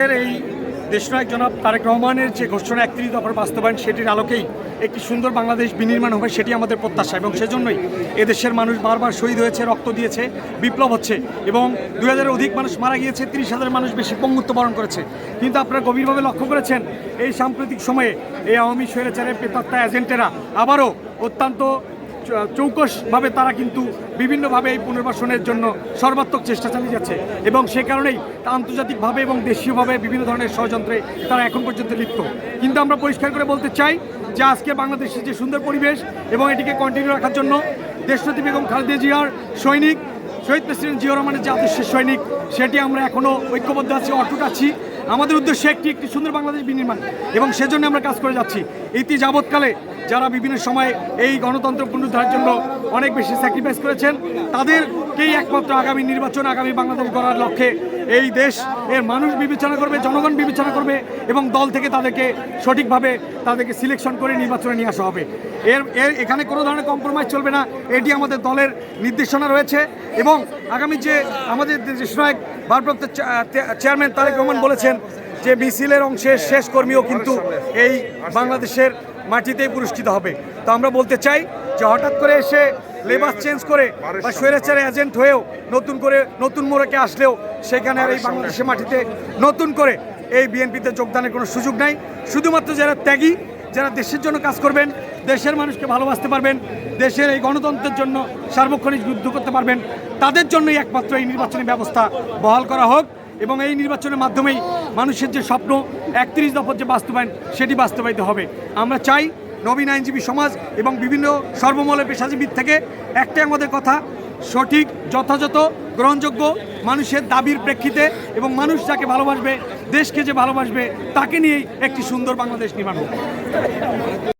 এই দেশনায়ক জনাব তারেক রহমানের যে ঘোষণা একত্রিশ দফার বাস্তবায়ন সেটির আলোকেই একটি সুন্দর বাংলাদেশ বিনির্মাণ হবে, সেটি আমাদের প্রত্যাশা এবং সেজন্যই এদেশের মানুষ বারবার শহীদ হয়েছে, রক্ত দিয়েছে, বিপ্লব হচ্ছে এবং দুই হাজারের অধিক মানুষ মারা গিয়েছে, তিরিশ হাজার মানুষ বেশি পঙ্গুত্ব বরণ করেছে। কিন্তু আপনারা গভীরভাবে লক্ষ্য করেছেন এই সাম্প্রতিক সময়ে এই আওয়ামী স্বৈরাচারের পেতাত্তা এজেন্টেরা আবারও অত্যন্ত চৌকসভাবে তারা কিন্তু বিভিন্নভাবে এই পুনর্বাসনের জন্য সর্বাত্মক চেষ্টা চালিয়ে যাচ্ছে। এবং সে কারণেই আন্তর্জাতিকভাবে এবং দেশীয়ভাবে বিভিন্ন ধরনের ষড়যন্ত্রে তারা এখন পর্যন্ত লিপ্ত। কিন্তু আমরা পরিষ্কার করে বলতে চাই যে আজকে বাংলাদেশের যে সুন্দর পরিবেশ এবং এটিকে কন্টিনিউ রাখার জন্য দেশনতি বেগম খালেদা জিয়ার সৈনিক, শহীদ প্রেসিডেন্ট জিয়া রহমানের যে আদর্শের সৈনিক, সেটি আমরা এখনও ঐক্যবদ্ধ আছি, অটুট আছি। আমাদের উদ্দেশ্য একটি একটি সুন্দর বাংলাদেশ বিনির্মাণ এবং সেজন্য আমরা কাজ করে যাচ্ছি। ইতি যাবৎকালে যারা বিভিন্ন সময় এই গণতন্ত্র পুনরুদ্ধারের জন্য অনেক বেশি স্যাক্রিফাইস করেছেন, তাদেরকেই একমাত্র আগামী নির্বাচন, আগামী বাংলাদেশ গড়ার লক্ষ্যে এই দেশ এর মানুষ বিবেচনা করবে, জনগণ বিবেচনা করবে এবং দল থেকে তাদেরকে সঠিকভাবে তাদেরকে সিলেকশন করে নির্বাচনে নিয়ে আসা হবে। এর এর এখানে কোনো ধরনের কম্প্রোমাইজ চলবে না, এটি আমাদের দলের নির্দেশনা রয়েছে এবং আগামী যে আমাদের দেশনায়ক ভারপ্রাপ্ত চেয়ারম্যান তারেক রহমান বলেছেন যে মিছিলের অংশের শেষ কর্মীও কিন্তু এই বাংলাদেশের মাটিতেই পুরস্কৃত হবে। তো আমরা বলতে চাই যে হঠাৎ করে এসে লেবাস চেঞ্জ করে বা স্বৈরাচারে এজেন্ট হয়েও নতুন করে নতুন মোড়কে আসলেও সেখানে আর এই বাংলাদেশের মাটিতে নতুন করে এই বিএনপিতে যোগদানের কোনো সুযোগ নাই। শুধুমাত্র যারা ত্যাগী, যারা দেশের জন্য কাজ করবেন দেশের মানুষকে ভালোবাসতে পারবেন, দেশের এই গণতন্ত্রের জন্য সার্বক্ষণিক যুদ্ধ করতে পারবেন। তাদের জন্যই একমাত্র এই নির্বাচনী ব্যবস্থা বহাল করা হোক এবং এই নির্বাচনের মাধ্যমেই মানুষের যে স্বপ্ন, একত্রিশ দফার যে বাস্তবায়ন, সেটি বাস্তবায়িত হবে। আমরা চাই নবীন আইনজীবী সমাজ এবং বিভিন্ন সর্বমূলে পেশাজীবীর থেকে একটাই আমাদের কথা, সঠিক, যথাযথ, গ্রহণযোগ্য মানুষের দাবির প্রেক্ষিতে এবং মানুষ যাকে ভালোবাসবে, দেশকে যে ভালোবাসবে, তাকে নিয়েই একটি সুন্দর বাংলাদেশ নির্মাণ হবে